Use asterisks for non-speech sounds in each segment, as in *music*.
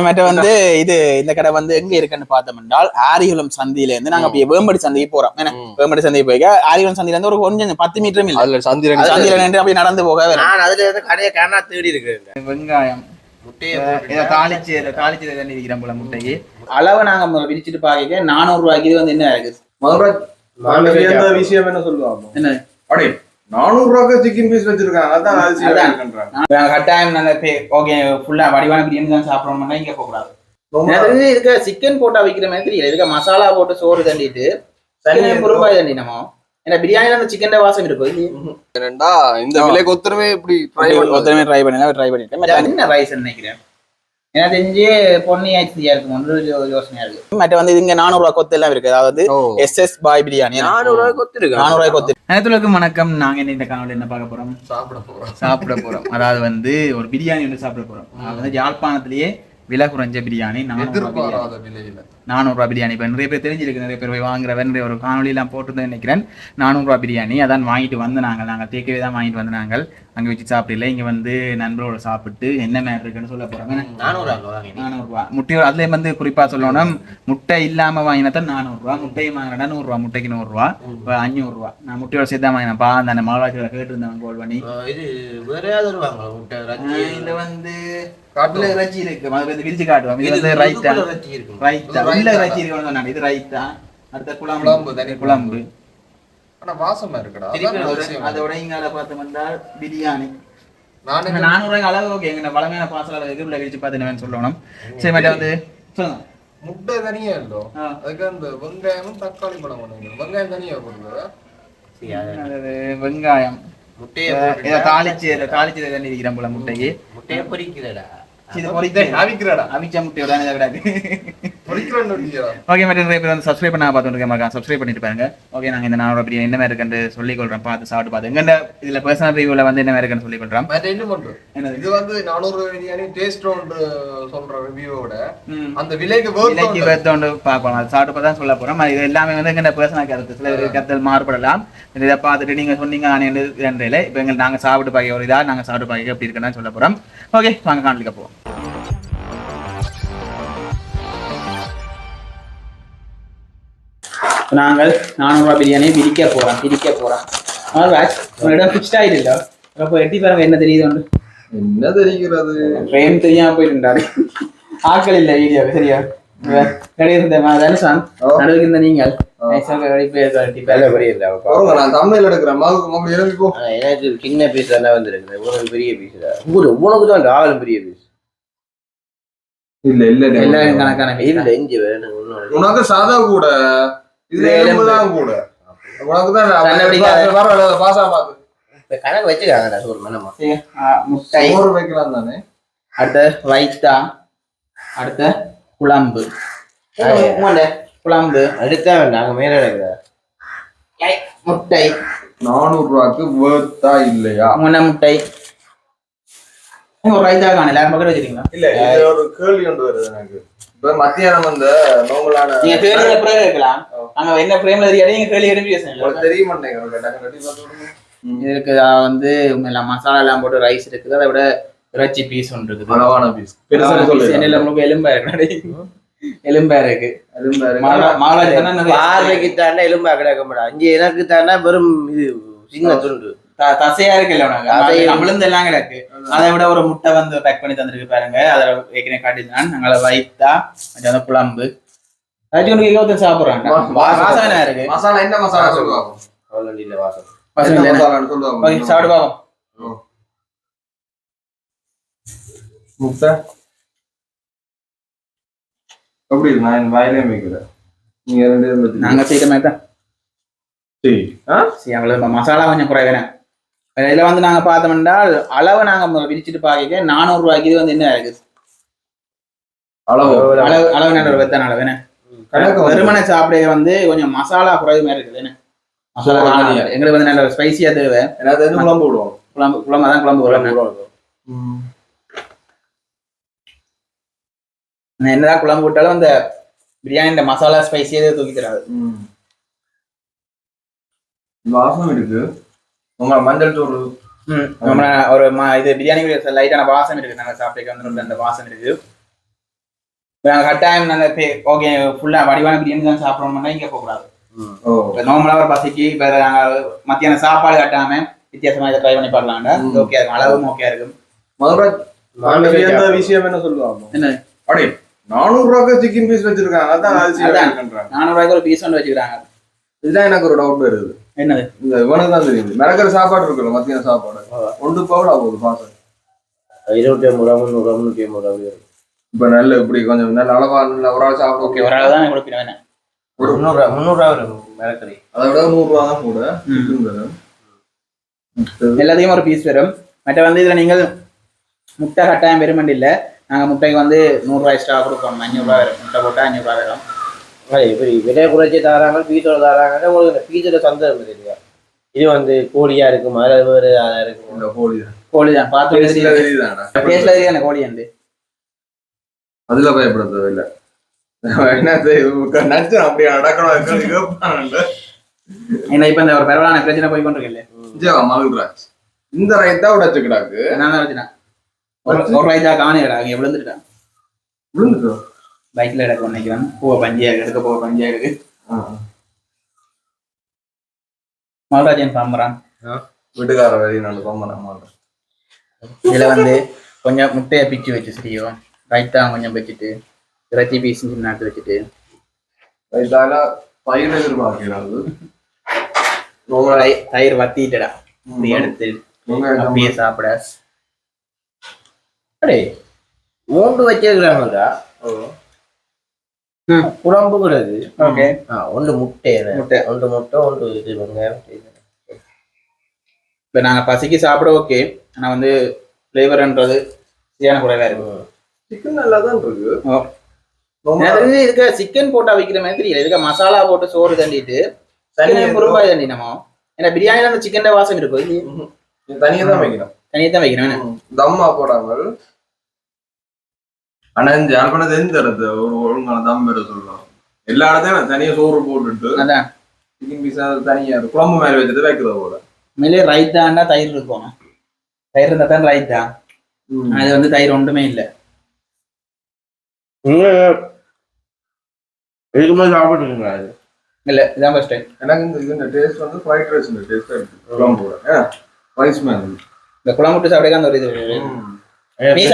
மற்ற வந்து இது இந்த கடை வந்து எங்க இருக்குன்னு பார்த்தோம் என்றால் ஆரிகுளம் சந்தியில இருந்து நாங்க அப்படியே வேம்படி சந்தைக்கு போறோம். என்ன? வேம்படி சந்தைக்கு போய் ஆரிகுளம் சந்தையில இருந்து ஒரு கொஞ்சம் பத்து மீட்டரும் இல்ல. சந்திரன் சந்தையில நின்று அப்படியே நடந்து போக நான் அதுல இருந்து கடையை காணா தேடி இருக்கிறேன். வெங்காயம். முட்டைக்கு. அளவு நாங்க முதல்ல பிரிச்சுட்டு பாக்க நானூறு ரூபாய்க்கு இது வந்து என்ன இருக்கு? எந்த விஷயம் என்ன சொல்லுவாங்க? என்ன? நானூறு ரூபாய்க்கு சிக்கன் பீஸ் வச்சிருக்காங்க. அதான் கட்டாயம் நாங்க ஓகே ஃபுல்லா வடிவான பிரியாணி தான் சாப்பிடணும்னா இங்க போக கூடாது ரொம்ப எனக்கு தெரிஞ்சு இதுக்கு சிக்கன் போட்டா வைக்கிற மாதிரி தெரியல இதுக்கு மசாலா போட்டு சோறு தண்டிட்டு பொறுப்பாய் தண்டி நம்ம ஏன்னா பிரியாணில அந்த சிக்கன் வாசம் இருக்கும். என்னடா இந்த விலைக்கு ஒத்துருமே இப்படி ட்ரை ட்ரை பண்ணி ஒருத்தருமே ட்ரை பண்ணி ட்ரை பண்ணிட்டேன். மற்ற என்ன ரைஸ் நினைக்கிறேன்? எனக்கு தெரிஞ்சு பொன்னி ஆச்சியா இருக்கும். ஒன்று யோசனையா இருக்கு. மற்ற வந்து இங்க நானூறு ரூபாய் கொத்து எல்லாம் இருக்கு அதாவது எஸ் எஸ் பாய் பிரியாணி. நானூறு ரூபாய்க்கு ஒத்துருக்கேன் நானூறு ரூபாய் கொத்து. அனைத்துலக்கும் வணக்கம். நாங்க இந்த காணொலி என்ன பார்க்க போறோம்? சாப்பிட போறோம். சாப்பிட போறோம். அதாவது வந்து ஒரு பிரியாணி ஒன்று சாப்பிட போறோம். அது வந்து யாழ்ப்பாணத்திலேயே விலை குறைஞ்ச பிரியாணி நானூறு ரூபாய் பிரியாணி. எதிர்பாராத விலையில. நானூறுரூவா பிரியாணி. இப்போ நிறைய பேர் தெரிஞ்சிருக்கு நிறைய பேர் போய் வாங்குற நிறைய ஒரு காணொலியெல்லாம் போட்டுருந்தேன் நினைக்கிறேன். நானூறுரூவா பிரியாணி அதான் வாங்கிட்டு வந்து நாங்கள் நாங்கள் டேக்கவே தான் வாங்கிட்டு வந்து நாங்கள் அங்கே வச்சு சாப்பிடல இங்கே வந்து நண்பரோட சாப்பிட்டு என்ன மாதிரி இருக்குன்னு சொல்ல போகிறாங்க நானூறுரூவா முட்டை அதுலேயும் வந்து குறிப்பாக சொல்லணும் முட்டை இல்லாமல் வாங்கினா தான் நானூறுரூவா முட்டையை வாங்கினா நூறுரூவா முட்டைக்கு நூறுரூவா இப்போ அஞ்சூறுரூவா நான் முட்டையோட சேர்த்து தான் வாங்கினேன். பா அந்த மாவட்டத்தில் கேட்டிருந்தேன் கோல் பண்ணி. இது வந்து காட்டுல இறைச்சி இருக்கு. வந்து விரிச்சு காட்டுவோம் இது வந்து ரைட்டா ரச்சி இது உள்ள. இறைச்சி இருக்கணும் சொன்னாங்க. இது ரைத்தா அடுத்த குழம்பு. தனி குழம்பு. ஆனா வாசமா இருக்குடா. அதோட- இங்கால பார்த்தோம்னா பிரியாணி. நானே நானூறு அளவு ஓகே. எங்க பழமையான பாசல் அளவுக்கு உள்ள விரிச்சு பார்த்து சொல்லணும். சரி மட்டும் வந்து சொல்லுங்க. முட்டை தனியா ஆ. அதுக்கு அந்த வெங்காயமும் தக்காளி பழம் பண்ணுங்க வெங்காயம் தனியா அதாவது வெங்காயம். முட்டையை தாளிச்சு தாளிச்சு தண்ணி இருக்கிறேன் போல முட்டைக்கு. முட்டையை பொரிக்க அவிக்கிறடா அவிச்ச முட்டையோட ஒட்டிக்கிறா ஓகே மேடம் நிறைய பேர் வந்து சப்ஸ்கிரைப் பண்ண பார்த்துட்டு இருக்கேன் சப்ஸ்கிரைப் பண்ணிட்டு பாருங்க. ஓகே நாங்க இந்த நானூறு பிரியாணி என்ன மாதிரி இருக்குன்னு சொல்லிக் கொள்றோம் பார்த்து சாப்பிட்டு பார்த்து. எங்க இதுல பர்சனல் ரிவ்யூல வந்து என்ன மாதிரி இருக்குன்னு சொல்லிக் கொள்றோம் மற்ற என்ன என்னது? இது வந்து நானூறு பிரியாணி டேஸ்ட் ஒன்று சொல்ற ரிவ்யூவோட. அந்த விலைக்கு விலைக்கு வேர்த்தோண்டு பார்ப்போம். அது சாப்பிட்டு பார்த்தா சொல்ல போறோம். அது எல்லாமே வந்து எங்க பர்சனல் கருத்து. சில கருத்தில் மாறுபடலாம். இதை பார்த்துட்டு நீங்க சொன்னீங்க நான் ரெண்டு இப்போ எங்களுக்கு நாங்க சாப்பிட்டு பார்க்க ஒரு இதா நாங்க சாப்பிட்டு பார்க்க எப்படி இருக்குன்னு சொல்ல போறோம். ஓகே வாங்க காணொலிக்க போவோம். நாங்கள் நானூறுரூவா பிரியாணி பிரிக்க போறோம் பிரிக்க போறோம் உங்களிடம் ஃபிக்ஸ்ட் ஆயிடுல்ல அப்போ எட்டி பாருங்க என்ன தெரியுது என்ன தெரிகிறது ஃப்ரேம் தெரியாம போயிட்டுண்டாரு ஆட்கள் இல்ல வீடியோ சரியா கடை இருந்த தானே சாங் நடுவுக்கு இருந்த நீங்கள் எனக்கு சின்ன பீஸ் தானே வந்திருக்கு உனக்கு பெரிய பீஸ் உங்களுக்கு உனக்கு தான் ஆளும் பெரிய பீஸ் இல்ல இல்ல எல்லாரும் கணக்கான இல்ல இஞ்சி வேணும் இன்னொரு உனக்கு சாதா கூட இது இது எலும்பு. எலும்பு. தான் கூட. உனக்கு தான் சண்டை பிடிக்காத. வர பாசா பாத்து. கணக்கு வச்சுக்காங்கடா சோறு மனமா முட்டை. சோறு வைக்கலாம் தானே? அடுத்த ரைத்தா. அடுத்த குழம்பு. குழம்பு. அடுத்தா நாங்க மேல முட்டை. நானூறு ரூபாய்க்கு வேர்த்தா இல்லையா? முன்ன முட்டை. ஒரு ரைத்தா காணல எல்லாரும் பக்கம் வச்சிருக்கீங்களா? இல்ல இது ஒரு கேள்வி கொண்டு வருது எனக்கு. இப்ப மத்தியானம் அந்த நார்மலான நீங்க கேள்வி எப்பறம் இருக்கலாம் அங்க என்ன ஃப்ரேம்ல தெரியாது நீங்க கேள்வி எடுத்து பேசுங்க உங்களுக்கு தெரிய மாட்டேங்குது டக்கு டக்கு பார்த்து விடுங்க. இதுக்கு வந்து எல்லாம் மசாலா எல்லாம் போட்டு ரைஸ் இருக்குது. அதை விட இறைச்சி பீஸ் ஒன்று இருக்குது. அளவான பீஸ் பெருசா. சொல்லு. என்னில உங்களுக்கு எலும்பா இருக்கு எலும்பா இருக்கு தானே பார்வைக்கு தாண்டா எலும்பா கிடக்க மாட்டா. அஞ்சு எனக்கு தாண்டா வெறும் இது சின்ன துண்டு. தசையா இருக்குல்ல நம்மளுந்து எல்லாம் கிடக்கு. அதை விட ஒரு முட்டை வந்து பேக் பண்ணி தந்திருக்கு பாருங்க. அதில் ஏற்கனவே காட்டிதான் நாங்கள வைத்தா கொஞ்சம் குழம்பு உனக்கு இருபத்தி சாப்பிட்றாங்க. வாசம் என்ன இருக்கு? மசாலா என்ன மசாலா சொல்லுவாங்க அவ்வளோ இல்ல வாசம் வாசம் என்ன இல்லைன்னா? மசாலான்னு சொல்லுவாங்க ஓகே, சாப்பிட்டு பாப்போம். முட்டை? எப்படி இருக்கு நான் என் வாயிலே வைக்கிறேன் நீங்க ரெண்டு பேரும் வச்சுக்கோங்க. நாங்க சீக்கிரமே தான் சரி. ஆ சரி அவ்வளவு மசாலா கொஞ்சம் குறைவேன இதுல வந்து நாங்க பார்த்தோம் என்றால் அளவு நாங்க முதல்ல பிரிச்சுட்டு பார்க்க நானூறு ரூபாய்க்கு இது வந்து என்ன இருக்கு? அளவு. அளவு அளவு. நல்ல வெத்தன அளவு என்ன? கணக்கு வெறுமனை சாப்பிட வந்து கொஞ்சம் மசாலா குறைவு மாதிரி இருக்குது என்ன? மசாலா. எங்களுக்கு வந்து நல்ல ஸ்பைசியா தேவை. தெரிஞ்சு குழம்பு விடுவோம். குழம்பு குழம்பு தான் குழம்பு நான் என்னதான் குழம்பு விட்டாலும் அந்த பிரியாணியோட மசாலா ஸ்பைசியே தூக்கி தராது. வாசம் இருக்கு. உங்க மஞ்சள் தூள். நம்ம ஒரு இது பிரியாணி லைட்டான வாசம் இருக்கு. நாங்க சாப்பிட்டு வந்து அந்த வாசம் இருக்கு. நாங்கள் கட்டாயம் நாங்கள் ஓகே ஃபுல்லாக வடிவான பிரியாணி தான் சாப்பிடணும்னா இங்கே போகக்கூடாது ஓ. இப்போ நார்மலாக ஒரு பசிக்கு இப்போ நாங்கள் மத்தியானம் சாப்பாடு கட்டாம வித்தியாசமாக இதை ட்ரை பண்ணி இது ஓகே இருக்கும் அளவும் ஓகே இருக்கும். விஷயம் என்ன சொல்லுவாங்க என்ன? அடே நானூறு ரூபாய்க்கு சிக்கன் பீஸ் வச்சிருக்காங்க. அதான். இருக்குன்றாங்க. நானூறுவாய்க்கு ஒரு பீஸ் ஒன்று வச்சுக்கிறாங்க இதுதான் எனக்கு ஒரு டவுட் வருது. என்னது? இந்த இவனுக்கு தான் தெரியுது. மிளகர சாப்பாடு இருக்குல்ல மத்தியான சாப்பாடு. ஒன்று பவுல் ஆகுது பாசம். இருபத்தி ஐம்பது ரூபா முந்நூறு ரூபா முந்நூற்றி ஐம்பது ரூபா. இப்ப நல்ல இப்படி கொஞ்சம் நல்ல அளவா நல்ல ஒரு ஆள் சாப்பிட ஓகே ஒரு அளவு தான் கொடுப்பேன் வேணேன் ஒரு முந்நூறுரூவா முந்நூறுரூவா வரும் மிளகறி அதை விட நூறு ரூபா தான் கூட. எல்லாத்தையும் ஒரு பீஸ் வரும். மற்ற வந்து இதில் நீங்கள் முட்டை கட்டாயம் பெருமண்டி இல்லை. நாங்கள் முட்டைக்கு வந்து நூறுரூவா எக்ஸ்ட்ரா கொடுப்போம். அஞ்சூறுரூவா வரும். முட்டை போட்டால் அஞ்சூறுரூவா வரும். இப்படி விலை குறைச்சி தராங்க பீஸோட தராங்க உங்களுக்கு இந்த பீஸோட சந்தர்ப்பம் தெரியுங்க இது வந்து கோழியா இருக்கும் அது வேறு அதாக இருக்கும்? கோழி தான். கோழி தான் பார்த்து தெரியும் கோழி வந்து அதுல பயப்பட தேவையில்ல. என்ன இப்போ இந்த ஒரு பரவலான பிரச்சனை போய் கொண்டிருக்கல ஜெவா, மகிழ்ராஜ். இந்த உடைச்சு கிடாக்கு நான் தான் ஒரு விழுந்துட்டான். விழுந்துட்டோ பைக்ல எடுக்க நினைக்கிறேன் போக பஞ்சியா இருக்கு எடுக்க போக பஞ்சியா இருக்கு மல்ராஜன் பாம்புறான் வீட்டுக்கார வேலையை நான் சொன்னேன் இதுல வந்து கொஞ்சம் முட்டையை பிச்சு வச்சு செய்யும் ரைத்தா கொஞ்சம் வச்சுட்டு இறைச்சி பீஸ் நாட்டு வச்சுட்டு. ரைத்தால பயிர் எதிர்பார்க்கிறாரு தயிர் வத்திட்டுடா. இப்படி எடுத்து அப்படியே சாப்பிட. அடே மூன்று வச்சிருக்கிறாங்கடா. குழம்பு கூடாது ஓகே. ஆ ஒன்று முட்டை முட்டை. ஒன்று முட்டை ஒன்று இது வெங்காயம். இப்போ நாங்க பசிக்கு சாப்பிட ஓகே ஆனா வந்து ஃப்ளேவர்ன்றது சரியான குறைவா இருக்கு. சிக்கன் நல்லா தான் இருக்கு இதுக்கு சிக்கன் போட்டா வைக்கிற மாதிரி தெரியல. இதுக்கு மசாலா போட்டு சோறு தண்டிட்டு தனியா சிக்கன் ரூபாய் தண்டி நம்ம ஏன்னா பிரியாணில அந்த சிக்கன் வாசம் இருக்கும். இது தனியா தான் வைக்கணும். தனியாக தான் வைக்கிறேன் என்ன? தம்மா போடாமல் ஆனா இந்த யாழ்ப்பாணத்தை எந்த இடத்து ஒரு ஒழுங்கான தம் பேர சொல்லலாம். எல்லா இடத்தையும் தனியா சோறு போட்டுட்டு அதான் சிக்கன் பீஸா தனியா. குழம்பு மேல வச்சுட்டு வைக்கிறது போல. மேலே ரைத்தாண்டா தயிர் இருக்கும். தயிர் இருந்தா தான் ரைத்தா இது வந்து தயிர் ஒன்றுமே இல்லை. நீங்க இதுக்கு மேலே சாப்பிட்டுருக்கீங்களா இது இல்ல இதான் ஃபர்ஸ்ட் டைம் எனக்கு இந்த இது இந்த டேஸ்ட் வந்து ஃப்ரைட் ரைஸ் இந்த டேஸ்ட் குழம்போட ரைஸ் மேன் இந்த குழம்பு விட்டு சாப்பிட அந்த ஒரு இது. நீ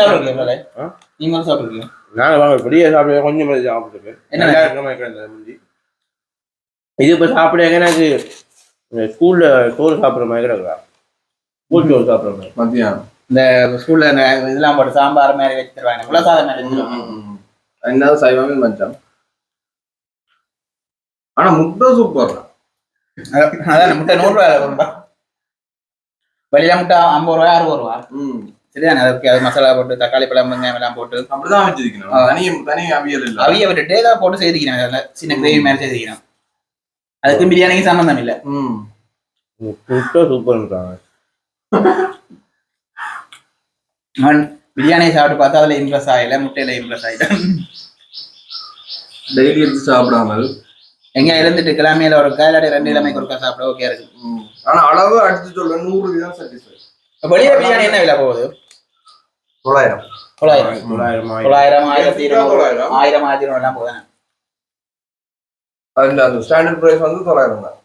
ஆ? நீங்க வந்து சாப்பிடுறீங்க நான் வாங்க பெரிய சாப்பிட கொஞ்சம் மாதிரி சாப்பிட்டுருக்கேன் என்ன? நல்லா கிடந்தது முந்தி. இது இப்போ சாப்பிட எனக்கு ஸ்கூல்ல சோறு சாப்பிட்ற மாதிரி கிடக்குறா ஸ்கூல் சோறு சாப்பிட்ற மாதிரி. மத்தியானம். இந்த ஸ்கூல்ல இதெல்லாம் போட்டு சாம்பார் மாதிரி வச்சு தருவாங்க. குலசாதம் மாதிரி வச்சிருவாங்க. சைவமே மச்சான். ஆனா முட்டை சூப்பர் அதான் முட்டை நூறு ரூபாய் கொடுப்பா வெளியில முட்டை ஐம்பது ரூபாய் அறுபது ரூபா ம். சரிதானே அதுக்கு அது மசாலா போட்டு தக்காளி பழம் வெங்காயம் எல்லாம் போட்டு. அப்படிதான் வச்சிருக்கணும் தனி தனி அவியல் இல்ல. அவிய விட்டுட்டு ஏதாவது போட்டு செய்திக்கிறேன். அதில் சின்ன கிரேவி மாதிரி செய்திக்கிறேன். அதுக்கு பிரியாணிக்கு சம்மந்தம் இல்லை. ம். சூப்பர்ன்றாங்க அவன் பிரியாணியை சாப்பிட்டு பார்த்தா அதுல இம்ப்ரெஸ் ஆகல முட்டையில இம்ப்ரெஸ் ஆகிட்டான் டெய்லி எடுத்து சாப்பிடாமல். எங்க இருந்துட்டு கிழமையில ஒரு காலாடி ரெண்டு கிழமைக்கு ஒருக்கா சாப்பிட ஓகே இருக்கு. ஆனா அளவு அடிச்சு சொல்ல நூறு தான் சாட்டிஸ்ஃபை வெளியில பிரியாணி என்ன விலை போகுது? தொள்ளாயிரம் தொள்ளாயிரம் தொள்ளாயிரம். தொள்ளாயிரம் ஆயிரத்தி இருநூறு. ஆயிரம் ஆயிரத்தி இருநூறு எல்லாம் போகுது அதுல அந்த ஸ்டாண்டர்ட் பிரைஸ் வந்து தொள்ளாயிரம் தான்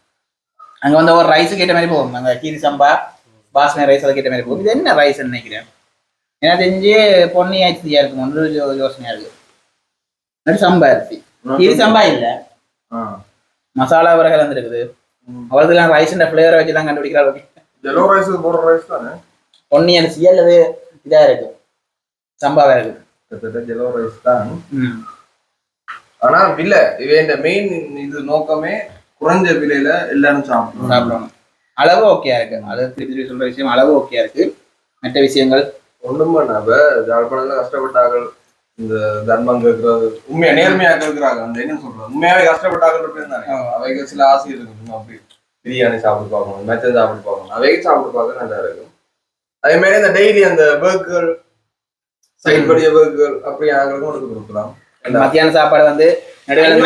அங்க வந்து ஒரு ரைஸ் கேட்ட மாதிரி போகும் அந்த கீரி சம்பா பாஸ்மதி ரைஸ் அதை கேட்ட மாதிரி போகும் இது என்ன ரைஸ் நினைக்கிறேன் எனக்கு தெரிஞ்சு பொன்னி அரிசியா இருக்கும் ஒன்று யோ- யோசனையா இருக்கு அது சம்பா அரிசி கீரி சம்பா இல்ல. மசாலா வரைகள் வந்துருக்குது ஃபிளேவரை வச்சு தான் கண்டுபிடிக்கிறாங்க பொன்னி அரிசி அல்லது இதா இருக்கு சம்பாவா இருக்கு. கிட்டத்தட்ட ஜெலோ ரைஸ் தான். ஆனா விலை இந்த மெயின் இது நோக்கமே குறைஞ்ச விலையில எல்லாரும் சாப்பிடணும் சாப்பிடணும் அளவு ஓகே இருக்கு. அது திருப்பி சொல்ற விஷயம் அளவு ஓகே இருக்கு. மற்ற விஷயங்கள்? ஒண்ணும் பண்ணாம ஜாழ்ப்பாணத்துல கஷ்டப்பட்டார்கள். இந்த தர்மம் கேட்கறது உண்மையா நேர்மையா கேட்கிறாங்க அந்த என்ன சொல்றது? உண்மையாவே கஷ்டப்பட்டார்கள் பேர் தானே. அவைக்கு சில ஆசை இருக்கு அப்படி. பிரியாணி சாப்பிட்டு பார்க்கணும் மெச்சம் சாப்பிட்டு பார்க்கணும் அவைக்கு சாப்பிட்டு பார்க்க நல்லா இருக்கும். அதே மாதிரி இந்த டெய்லி அந்த பேர்கர் சைட் படிய பேர்கர் அப்படி கொடுக்கலாம். மத்தியான சாப்பாடு வந்து நடுவில்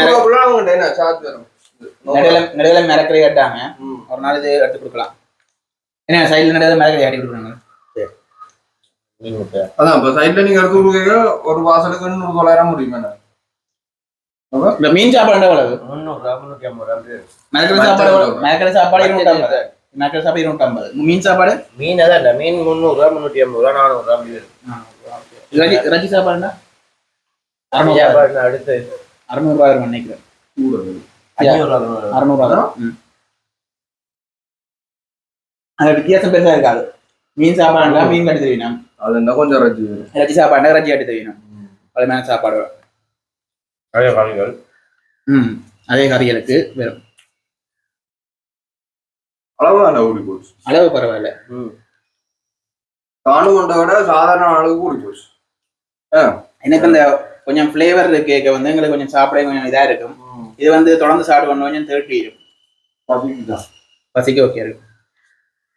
சார்ஜ் வரும் நடுவில் நடுவில் மிரக்கறி கட்டாம ம். ஒரு நாள் இது எடுத்து கொடுக்கலாம். என்ன சைடில் நடுவில் மிரக்கறி கட்டி கொடுக்குறாங்க அதான் இப்ப சைட்ல எடுத்து ஒரு வாசலுக்கு நூறு தொள்ளாயிரம் முடியும் இந்த மீன் சாப்பாடு எவ்வளவு முந்நூறு ரூபா முந்நூற்றி ஐம்பது ரூபா மிளகரை சாப்பாடு? மிளகரை சாப்பாடு இருநூற்றம்பது மிளகரை சாப்பாடு இருநூற்றம்பது மீன் சாப்பாடு? மீன் அதான் இல்லை மீன் முந்நூறுரூவா முந்நூற்றி ஐம்பது ரூபா நானூறுரூவா அப்படி இறைச்சி சாப்பாடுனா அடுத்து. அறுநூறுவா வரும் நினைக்கிறேன். அறுநூறுவா வரும் வித்தியாசம் பெருசா இருக்காது. மீன் சாப்பாடுனா மீன் கட்டி தெரியணும் அது என்ன கொஞ்சம் ரஜி. இறைச்சி சாப்பாடுனா இறைச்சி கட்டி தெரியணும் பழமையான சாப்பாடு. அதே கறிகள். ம். அதே கறிகளுக்கு வெறும். அளவான ஊடி போச்சு? அளவு பரவாயில்ல. காணு கொண்ட விட சாதாரண அளவுக்கு கூடி போச்சு. எனக்கு இந்த கொஞ்சம் ஃப்ளேவர் கேட்க வந்து எங்களுக்கு கொஞ்சம் சாப்பிட கொஞ்சம் இதா இருக்கும். இது வந்து தொடர்ந்து சாப்பிட கொஞ்சம் பசிக்குதான் பசிக்க ஓகே இருக்கும்.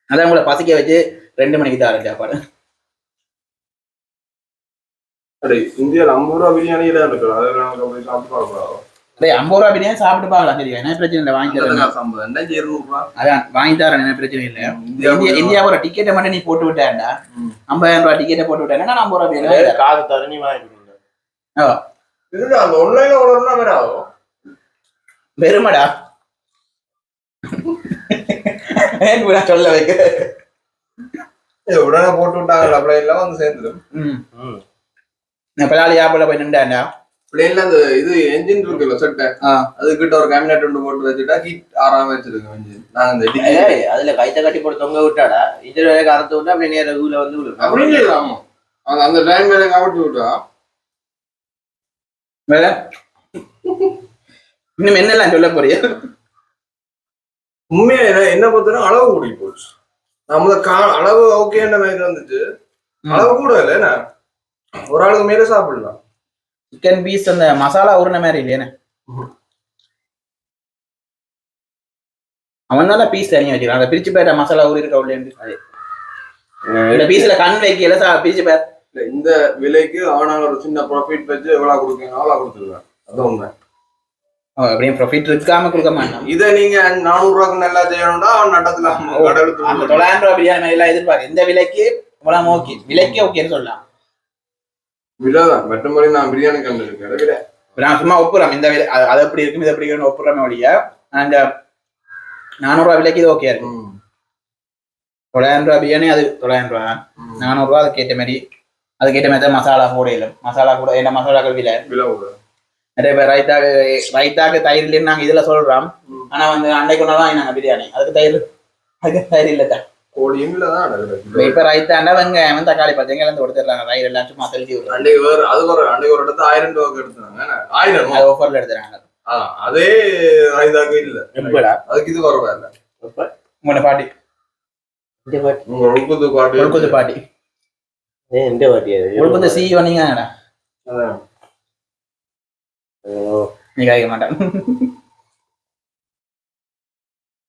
அதான் உங்களை பசிக்க வச்சு ரெண்டு மணிக்கு தான் சாப்பாடு. அடே இந்தியாவில் ஐம்பது ரூபா பிரியாணியில இருக்கு. அதை சாப்பிட்டு பார்க்கலாம் ஐம்பது ரூபா பிரியாணி சாப்பிட்டு பார்க்கலாம். சரியா என்ன பிரச்சனை இல்லை வாங்கி தரேன். ரூபா? அதான் வாங்கி என்ன பிரச்சனை இல்லை. இந்தியா டிக்கெட்டை மட்டும் நீ போட்டு விட்டேன்டா. ஐம்பதாயிரம் ரூபாய் டிக்கெட்டை போட்டு விட்டேன்னா நான் ஐம்பது ரூபா பிரியாணி. காசு தர நீ வெறுமடா. சொல்ல வைக்க? உடனே போட்டு விட்டாங்க பிளேன்ல வந்து சேர்ந்துடும் பிள்ளாளி ஆப்பிள் போய் நின்றாண்டா பிளேன்ல அந்த இது என்ஜின் இருக்குல்ல செட்டை. அது கிட்ட ஒரு கேபினெட் ஒன்று போட்டு வச்சுட்டா ஹீட் ஆறாம வச்சிருக்கோம் என்ஜின் நாங்க ஏய், அதுல கைத்த கட்டி போட்டு தொங்க விட்டாடா? இதுல கறந்து விட்டா அப்படியே நேர ஊல வந்து. அப்படின்னு ஆமா. அந்த அந்த டைம் மேல கவட்டி விட்டா? வேற இன்னும் என்னெல்லாம் சொல்ல போறியா? உண்மையா என்ன- என்ன பொறுத்தவரை அளவு கூடி போச்சு. நம்ம கா அளவு ஓகேன்ற மாதிரி வந்துச்சு. அளவு கூட இல்லை என்ன? ஒரு ஆளுக்கு மேல சாப்பிடலாம். சிக்கன் பீஸ் அந்த மசாலா உருண மாதிரி இல்லையானே அவன் தான் பீஸ் தனியா வச்சுக்கிறான். அந்த பிரிச்சு பேர மசாலா ஊறி இருக்க உள்ள இந்த பீஸ்ல கண் வைக்கல சா பிரிச்சு பேர் இந்த விலைக்கு அவனால ஒரு சின்ன ப்ராஃபிட் வச்சு எவ்வளவு கொடுக்கணும் அவ்வளவு கொடுத்துருவேன் அது உண்மை. அப்படியே ப்ராஃபிட் இருக்காம கொடுக்க மாட்டான். இதை நீங்க நானூறு ரூபாய்க்கு நல்லா செய்யணும்னா அவன் நட்டத்துல கடை எடுத்து அந்த தொள்ளாயிரம் பிரியாணி மாதிரி எல்லாம் எதிர்பார்க்க இந்த விலைக்கு இவ்வளவு ஓகே விலைக்கு ஓகேன்னு சொல்லலாம். விலைதான் மற்றபடி நான் பிரியாணி கண்டு இருக்கேன். விலை இப்ப நான் சும்மா ஒப்புறோம் இந்த விலை அது எப்படி இருக்கும் இது எப்படி இருக்குன்னு ஒப்புறமே ஒழிய அந்த நானூறு ரூபாய் விலைக்கு இது ஓகே இருக்கு. தொள்ளாயிரம் ரூபாய் பிரியாணி அது தொள்ளாயிரம் ரூபாய் நானூறு ரூபாய் அதுக்கு ஏற்ற மாதிரி அதுக்கு ஏற்ற மாதிரி தான் மசாலா போடையிலும் மசாலா கூட என்ன மசாலாக்கள் விலை? விலை கூட. நிறைய பேர் ரைத்தாக்கு ரைத்தாக்கு தயிர் இல்லைன்னு நாங்க இதுல சொல்றோம். ஆனா வந்து அன்னைக்கு ஒன்றா நாங்க பிரியாணி. அதுக்கு தயிர் அதுக்கு தயிர் இல்லை தான் கோழியும் விலைதான் இப்ப ரைத்தாண்டா வெங்காயம் தக்காளி பச்சைங்க இருந்து கொடுத்துட்றாங்க தயிர் எல்லாம் சும்மா தெளிச்சு விடுறாங்க அன்றைக்கு வேறு அது ஒரு அன்றைக்கு ஒரு இடத்துல ஆயிரம் ரூபாய்க்கு எடுத்தாங்க என்ன? ஆயிரம் அது ஆஃபர்ல எடுத்துறாங்க. அதே ரைதாக்கு இல்ல. அதுக்கு இது வரவே இல்லை. உங்களோட பாட்டி. சி நீ கேட்க மாட்டேன்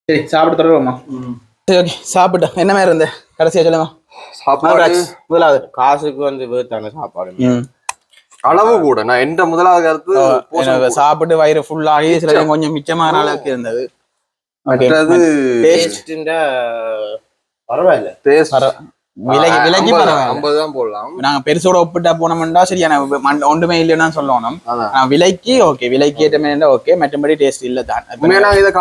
சரி தொடருவோமா. சரி ஓகே சாப்பிட்டோம். என்ன மாதிரி இருந்த கடைசியா சொல்லுங்க. சாப்பாடு முதலாவது. காசுக்கு வந்து வேத்தான சாப்பாடு. அளவு கூட. நான் எந்த முதலாவது கருத்து. சாப்பிட்டு வயிறு ஃபுல்லாகி சில கொஞ்சம் மிச்சமான அளவுக்கு இருந்தது. மற்றது டேஸ்ட்ண்டா பரவாயில்ல. taste. விலைக்கு ஐம்பது- பரவாயில்ல போடலாம். நாங்க பெருசோட ஒப்பிட்டா போனோம்னா சரியான ஒன்றுமே இல்லைன்னா சொல்லணும். விலைக்கு ஓகே விலைக்கு ஏற்ற மாதிரி ஓகே மற்றபடி டேஸ்ட் இல்ல தான்.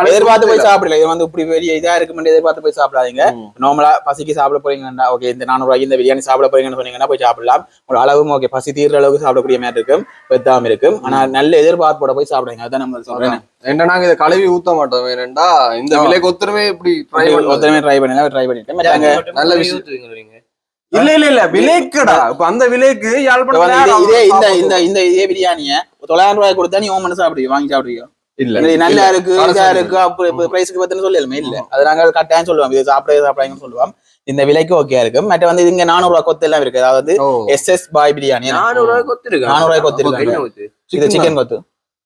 எதிர்பார்த்து போய் சாப்பிடல. இது வந்து இப்படி பெரிய இதா இருக்குமென்று எதிர்பார்த்து போய் சாப்பிடாதீங்க. நார்மலா பசிக்கு சாப்பிட போறீங்கன்னா ஓகே இந்த நானூறு ரூபாய்க்கு இந்த பிரியாணி சாப்பிட போறீங்கன்னு சொன்னீங்கன்னா போய் சாப்பிடலாம். ஒரு அளவும் ஓகே பசி தீர்ற அளவுக்கு சாப்பிடக்கூடிய மாதிரி இருக்கும். வெத்தாம இருக்கும். ஆனா நல்ல எதிர்பார்ப்போட போய் சாப்பிடுங்க. அதான் நம்ம சொல்றேன். என்ன நாங்க இதை கழுவி ஊத்த மாட்டோம். ஏனெண்டா இந்த. விலைக்கு ஒத்துருமே இப்படி ட்ரை ஒருத்தரமே ட்ரை பண்ணலாம் ட்ரை பண்ணிட்டேன். நல்ல விஷயம். இல்ல இல்ல இல்ல. விலைக்குடா. இப்ப அந்த விலைக்கு யாழ்ப்பாணம் இதே- இந்த இந்த இந்த இதே பிரியாணிய தொள்ளாயிரம் ரூபாய் கொடுத்தா நீ ஓமன் சாப்பிடுவீங்க வாங்கி சாப்பிடுவீங்க இல்ல. நல்லா இருக்கு இதா. இருக்கு அப்ப பிரைஸ்க்கு பத்தின சொல்லலுமே இல்ல. அது நாங்க கட்டாயம் சொல்லுவோம். இது சாப்பிட சாப்பிடாங்கன்னு சொல்லுவோம். இந்த விலைக்கு ஓகே இருக்கும். மற்ற வந்து இங்க நானூறு ரூபாய் கொத்து எல்லாம் இருக்கு. அதாவது. எஸ் எஸ் பாய் பிரியாணி நானூறு ரூபாய்க்கு ஒத்துருக்கு நானூறு ரூபாய்க்கு ஒத்து இருக்கு. இது சிக்கன் கொத்து.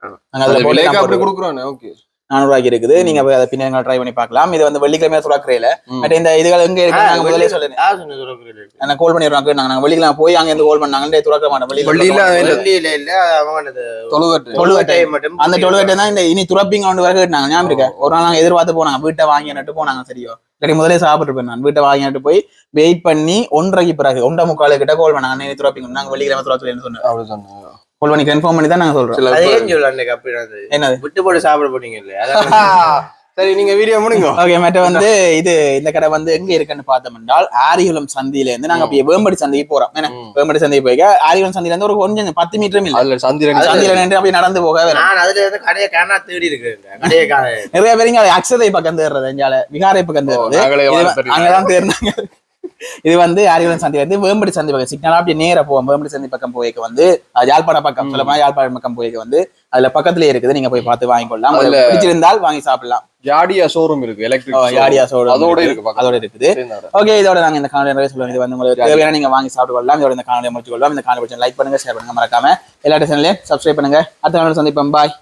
நாங்க அதுல விலைக்கு அப்படி குடுக்குறானே ஓகே. நானூறு ரூபாய்க்கு இருக்குது. நீங்க போய் அதை பின்னாடி ட்ரை பண்ணி பார்க்கலாம். இது வந்து வெள்ளிக்கிழமை சுரக்கிறையில. பட் இந்த இதுகள் எங்க இருக்கு? நாங்க முதல்ல வெள்ளி- சொல்லுங்க? நான் கால் பண்ணிடுவாங்க நாங்க நாங்க வெள்ளிக்கிழமை போய் அங்க இருந்து கால் பண்ணாங்க துறக்க மாட்டோம். வெள்ளியில இல்ல. தொழுவட்டை. மட்டும் அந்த டொலுவெட்டை தான் இந்த இனி துறப்பிங்க ஒன்று வரை கேட்டாங்க. ஞாபகம் இருக்க? ஒரு நாள் நாங்க எதிர்பார்த்து போனாங்க. வீட்டை வாங்கி நட்டு போனாங்க. சரியோ. இல்லாட்டி முதலே சாப்பிட்டு நான். வீட்டை வாங்கி நட்டு போய் வெயிட் பண்ணி ஒன்றரைக்கு பிறகு ஒன்றரை முக்கால் கிட்ட கால் பண்ணாங்க. துறப்பிங்க. நாங்க வெள்ளிக்கிழமை அப்படி சொன்னாங்க கால் பண்ணி கன்ஃபார்ம் பண்ணி தான் நாங்க சொல்றோம். சில அது ஏன் சொல்ல அன்னைக்கு அப்படி? என்னது? விட்டு போட்டு சாப்பிட போனீங்க இல்லையா அதான் *laughs* சரி நீங்க வீடியோ முடிங்க. ஓகே மற்ற வந்து இது இந்த கடை வந்து எங்க இருக்குன்னு பார்த்தோம் என்றால் ஆரிகுளம் சந்தியில இருந்து நாங்க அப்படியே வேம்படி சந்தைக்கு போறோம். என்ன? ம். வேம்படி சந்தைக்கு போய் ஆரிகுளம் சந்தையில இருந்து ஒரு கொஞ்சம் பத்து மீட்டரும் இல்ல. அதுல சந்திரன் சந்தையில நின்று அப்படியே நடந்து போக வேற. நான் அதுல இருந்து கடையை காணா தேடி இருக்கிறேன் நிறைய பேர் இங்க அக்ஷதை பக்கம் தேடுறது எங்கால விகாரை பக்கம் தேடுறது. அங்கதான் தேர்ந்தாங்க இது வந்து ஆரிகுளம் சந்தை வந்து வேம்படி சந்தை பக்கம். சிக்னலா அப்படியே நேரா போவோம். வேம்படி சந்தை பக்கம் போய்க்க வந்து அஹ், யாழ்ப்பாணம் பக்கம். சொல்லப்போனா யாழ்ப்பாணம் பக்கம் போய்க்க வந்து அதுல பக்கத்துலயே இருக்குது. நீங்க போய் பார்த்து வாங்கிக்கொள்ளலாம். பிடிச்சிருந்தால் வாங்கி சாப்பிடலாம். ஜாடியா ஷோரூம் இருக்கு எலக்ட்ரிக் யாடியாஸோட அதோட இருக்கு. அதோட இருக்குது. ஓகே இதோட நாங்க இந்த காணொலி நிறைய சொல்லுவோம். இது வந்து உங்களுக்கு தேவையான நீங்க வாங்கி சாப்பிட்டு கொள்ளலாம். இதோட இந்த காணொலியை முடிச்சு கொள்ளலாம் இந்த காணொலி பிடிச்ச லைக் பண்ணுங்க ஷேர் பண்ணுங்க. மறக்காம எல்லா சேனலையும் சப்ஸ்கிரைப் பண்ணுங்க. அடுத்த காணொலி சந்திப்போம். பாய்